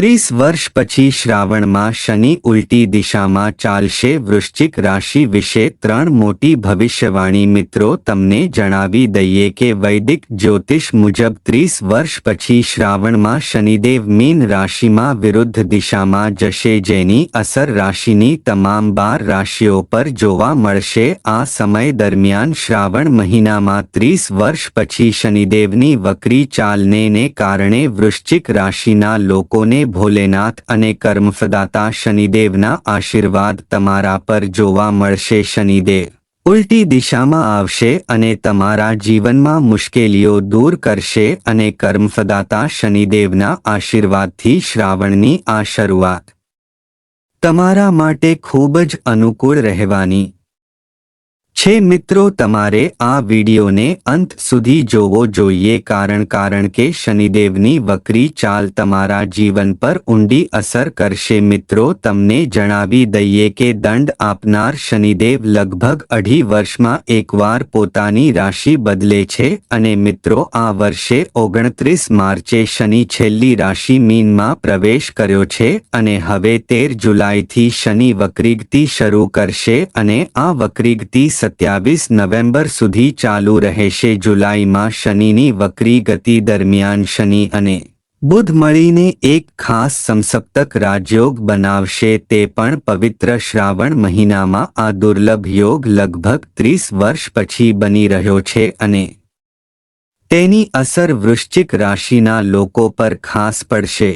ત્રીસ વર્ષ પછી શ્રાવણમાં શનિ ઉલટી દિશામાં ચાલશે. વૃશ્ચિક રાશિ વિશે ત્રણ મોટી ભવિષ્યવાણી મિત્રો તમને જણાવી દઈએ કે વૈદિક જ્યોતિષ મુજબ ત્રીસ વર્ષ પછી શ્રાવણમાં શનિદેવ મીન રાશિમાં વિરુદ્ધ દિશામાં જશે. જેની અસર રાશિની તમામ બાર રાશિઓ પર જોવા મળશે. આ સમય દરમિયાન શ્રાવણ મહિનામાં ત્રીસ વર્ષ પછી શનિદેવની વક્રી ચાલનેને કારણે વૃશ્ચિક રાશિના લોકોને ભોલેનાથ અને કર્મફદાતા શનિદેવના આશીર્વાદ તમારા પર જોવા મળશે શનિદેવ. ઉલટી દિશામાં આવશે અને તમારા જીવનમાં મુશ્કેલીઓ દૂર કરશે અને કર્મફદાતા શનિદેવના આશીર્વાદથી શ્રાવણની આ શરૂઆત. તમારા માટે ખૂબ જ અનુકૂળ રહેવાની. છે મિત્રો, તમારે આ વિડીયોને અંત સુધી જોવો જોઈએ કારણ કારણ કે શનિદેવની વક્રી ચાલ તમારા જીવન પર ઊંડી અસર કરશે. મિત્રો, તમને જણાવી દઈએ કે દંડ આપનાર શનિદેવ લગભગ અઢી વર્ષમાં એકવાર પોતાની રાશિ બદલે છે અને મિત્રો, આ વર્ષે ઓગણત્રીસ માર્ચે શનિ છેલ્લી રાશિ મીનમાં પ્રવેશ કર્યો છે અને હવે તેર જુલાઈથી શનિ વક્રીગતિ શરૂ કરશે અને આ વક્રીગતિ સત્યાવીસ નવેમ્બર સુધી ચાલુ રહેશે જુલાઈમાં શનિની વક્રી ગતિ દરમિયાન શનિ અને બુધ મળીને એક ખાસ સમસપ્તક રાજયોગ બનાવશે તે પણ પવિત્ર શ્રાવણ મહિનામાં આ દુર્લભ યોગ લગભગ ત્રીસ વર્ષ પછી બની રહ્યો છે અને તેની અસર વૃશ્ચિક રાશિના લોકો પર ખાસ પડશે.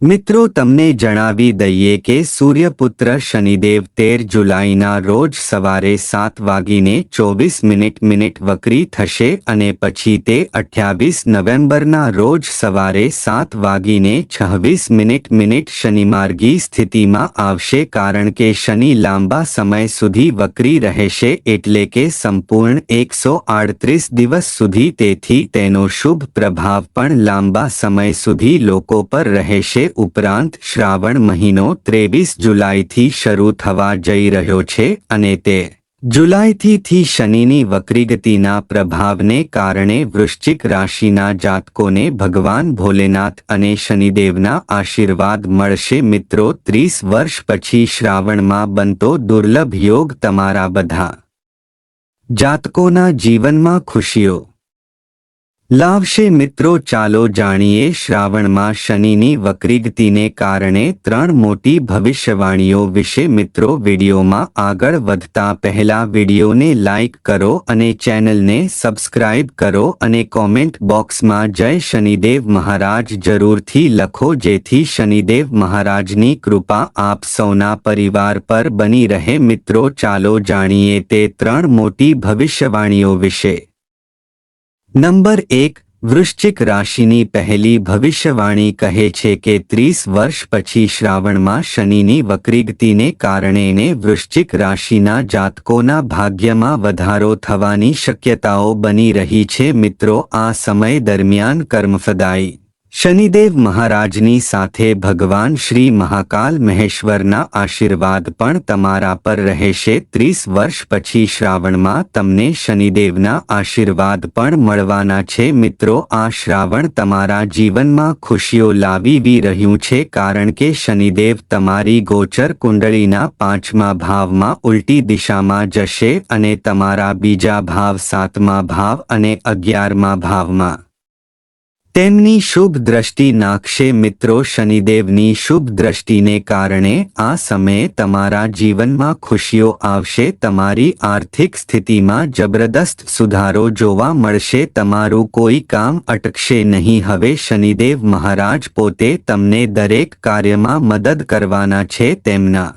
મિત્રો, તમને જણાવી દઈએ કે સૂર્યપુત્ર શનિદેવ તેર જુલાઈના રોજ સવારે સાત વાગીને ચોવીસ મિનિટ મિનિટ વક્રી થશે અને પછી તે અઠ્યાવીસ નવેમ્બરના રોજ સવારે સાત વાગીને છવ્વીસ મિનિટ મિનિટ શનિમાર્ગી સ્થિતિમાં આવશે કારણ કે શનિ લાંબા સમય સુધી વક્રી રહેશે એટલે કે સંપૂર્ણ એકસો આડત્રીસ દિવસ સુધી તેથી તેનો શુભ પ્રભાવ પણ લાંબા સમય સુધી લોકો પર રહેશે. ઉપરાંત શ્રાવણ મહિનો ત્રેવીસ જુલાઈથી શરૂ થવા જઈ રહ્યો છે અને તે જુલાઈથી થી શનિની વક્રીગતિના પ્રભાવને કારણે વૃશ્ચિક રાશિના જાતકોને ભગવાન ભોલેનાથ અને શનિદેવના આશીર્વાદ મળશે. મિત્રો, ત્રીસ વર્ષ પછી શ્રાવણમાં બનતો દુર્લભ યોગ તમારા બધા જાતકોના જીવનમાં ખુશીઓ લાવશે મિત્રો, ચાલો જાણીએ શ્રાવણમાં શનિની વક્રીગતિને કારણે ત્રણ મોટી ભવિષ્યવાણીઓ વિશે મિત્રો, વિડીયોમાં આગળ વધતા પહેલા વિડીયોને લાઇક કરો અને ચેનલને સબસ્ક્રાઇબ કરો અને કોમેન્ટ બોક્સમાં જય શનિદેવ મહારાજ જરૂરથી લખો, જેથી શનિદેવ મહારાજની કૃપા આપ સૌના પરિવાર પર બની રહે. મિત્રો, ચાલો જાણીએ તે ત્રણ મોટી ભવિષ્યવાણીઓ વિશે. નંબર એક, વૃશ્ચિક રાશિની પહેલી ભવિષ્યવાણી કહે છે કે ત્રીસ વર્ષ પછી શ્રાવણમાં શનિની વક્રીગતિને કારણેને વૃશ્ચિક રાશિના જાતકોના ભાગ્યમાં વધારો થવાની શક્યતાઓ બની રહી છે. મિત્રો, આ સમય દરમિયાન કર્મફદાયી શનિદેવ મહારાજની સાથે ભગવાન શ્રી મહાકાલ મહેશ્વરના આશીર્વાદ પણ તમારા પર રહેશે. ત્રીસ વર્ષ પછી શ્રાવણમાં તમને શનિદેવના આશીર્વાદ પણ મળવાના છે. મિત્રો, આ શ્રાવણ તમારા જીવનમાં ખુશીઓ લાવી રહ્યું છે કારણ કે શનિદેવ તમારી ગોચર કુંડળીના પાંચમા ભાવમાં ઉલટી દિશામાં જશે અને તમારા બીજા ભાવ સાતમા ભાવ અને અગિયારમા ભાવમાં તેમની શુભ દ્રષ્ટિ નાખશે મિત્રો શનિદેવની શુભ દ્રષ્ટિને કારણે આ સમયે તમારા જીવનમાં ખુશીઓ આવશે, તમારી આર્થિક સ્થિતિમાં જબરદસ્ત સુધારો જોવા મળશે, તમારું કોઈ કામ અટકશે નહીં. હવે શનિદેવ મહારાજ પોતે તમને દરેક કાર્યમાં મદદ કરવાના છે તેમના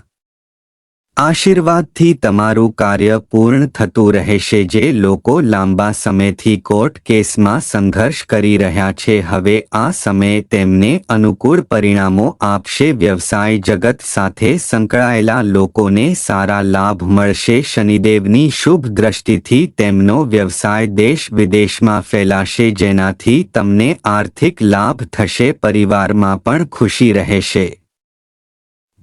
આશીર્વાદથી તમારું કાર્ય પૂર્ણ થતું રહેશે જે લોકો લાંબા સમયથી કોર્ટ કેસમાં સંઘર્ષ કરી રહ્યા છે. હવે આ સમયે તેમને અનુકૂળ પરિણામો આપશે. વ્યવસાય જગત સાથે સંકળાયેલા લોકોને સારા લાભ મળશે. શનિદેવની શુભ દ્રષ્ટિથી તેમનો વ્યવસાય દેશ વિદેશમાં ફેલાશે, જેનાથી તમને આર્થિક લાભ થશે, પરિવારમાં પણ ખુશી રહેશે.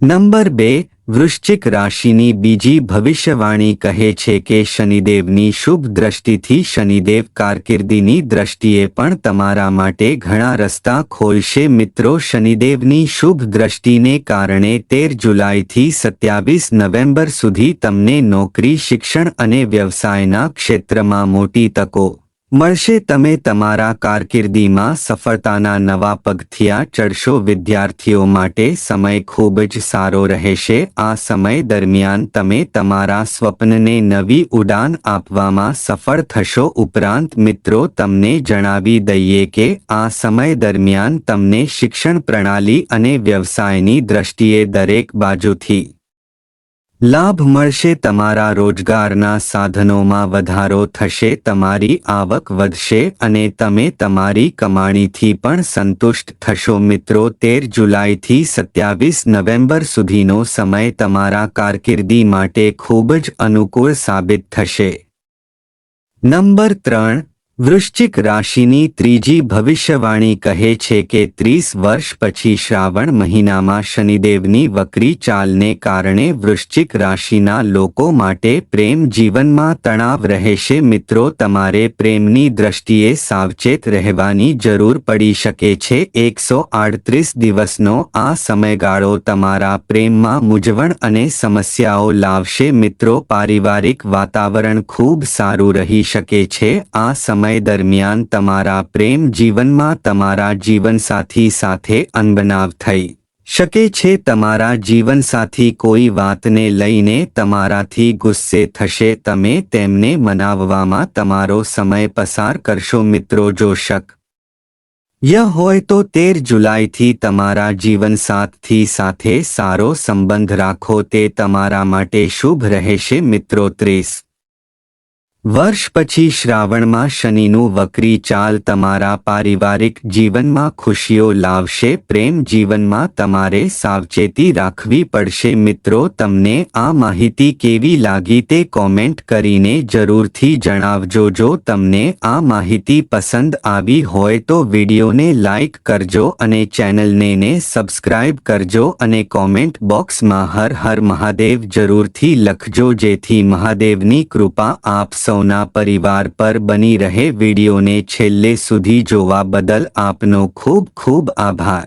નંબર બે વૃશ્ચિક રાશિની બીજી ભવિષ્યવાણી કહે છે કે શનિદેવની શુભ દ્રષ્ટિથી શનિદેવ કારકિર્દીની દ્રષ્ટિએ પણ તમારા માટે ઘણા રસ્તા ખોલશે. મિત્રો, શનિદેવની શુભ દ્રષ્ટિને કારણે તેર જુલાઈથી સત્યાવીસ નવેમ્બર સુધી તમને નોકરી, શિક્ષણ અને વ્યવસાયના ક્ષેત્રમાં મોટી તકો મળશે તમે તમારા કારકિર્દીમાં સફળતાના નવા પગથિયા ચડશો. વિદ્યાર્થીઓ માટે સમય ખૂબ જ સારો રહેશે. આ સમય દરમિયાન તમે તમારા સ્વપ્નને નવી ઉડાન આપવામાં સફળ થશો. ઉપરાંત મિત્રો, તમને જણાવી દઈએ કે આ સમય દરમિયાન તમને શિક્ષણ પ્રણાલી અને વ્યવસાયની દ્રષ્ટિએ દરેક બાજુથી લાભ મળશે તમારા રોજગારના સાધનોમાં વધારો થશે, તમારી આવક વધશે અને તમે તમારી કમાણીથી પણ સંતુષ્ટ થશો. મિત્રો, તેર જુલાઈથી સત્યાવીસ નવેમ્બર સુધીનો સમય તમારા કારકિર્દી માટે ખૂબ જ અનુકૂળ સાબિત થશે. નંબર ત્રણ વૃશ્ચિક રાશિની ત્રીજી ભવિષ્યવાણી કહે છે કે ત્રીસ વર્ષ પછી શ્રાવણ મહિનામાં શનિદેવની વક્રી ચાલને કારણે વૃશ્ચિક રાશિના લોકો માટે પ્રેમ જીવનમાં તણાવ રહેશે. મિત્રો, તમારે પ્રેમની દ્રષ્ટિએ સાવચેત રહેવાની જરૂર પડી શકે છે. એકસો આડત્રીસ દિવસનો આ સમયગાળો તમારા પ્રેમમાં મૂંઝવણ અને સમસ્યાઓ લાવશે. મિત્રો, પારિવારિક વાતાવરણ ખૂબ સારું રહી શકે છે. આ સમય સમય દરમિયાન તમારા પ્રેમ જીવનમાં તમારા જીવનસાથી સાથે અનબનાવ થઈ શકે છે તમારા જીવનસાથી કોઈ વાતને લઈને તમારાથી ગુસ્સે થશે, તમે તેમને મનાવવામાં તમારો સમય પસાર કરશો મિત્રો જો શક ય હોય તો તેર જુલાઈથી તમારા જીવનસાથી સાથે સારો સંબંધ રાખો, તે તમારા માટે શુભ રહેશે મિત્રો ત્રીસ વર્ષ પછી શ્રાવણમાં શનિનું વક્રી ચાલ તમારા પારિવારિક જીવનમાં ખુશીઓ લાવશે, પ્રેમ જીવનમાં તમારે સાવચેતી રાખવી પડશે. મિત્રો, તમને આ માહિતી કેવી લાગી તે કોમેન્ટ કરીને જરૂરથી જણાવજો. જો તમને આ માહિતી પસંદ આવી હોય તો વિડીયોને લાઇક કરજો અને ચેનલને ને સબસ્ક્રાઇબ કરજો અને કોમેન્ટ બોક્સમાં હર હર મહાદેવ જરૂરથી લખજો. જેથી મહાદેવની કૃપા આપ સૌના પરિવાર પર બની રહે વિડીયોને છેલ્લે સુધી જોવા બદલ આપનો ખૂબ ખૂબ આભાર.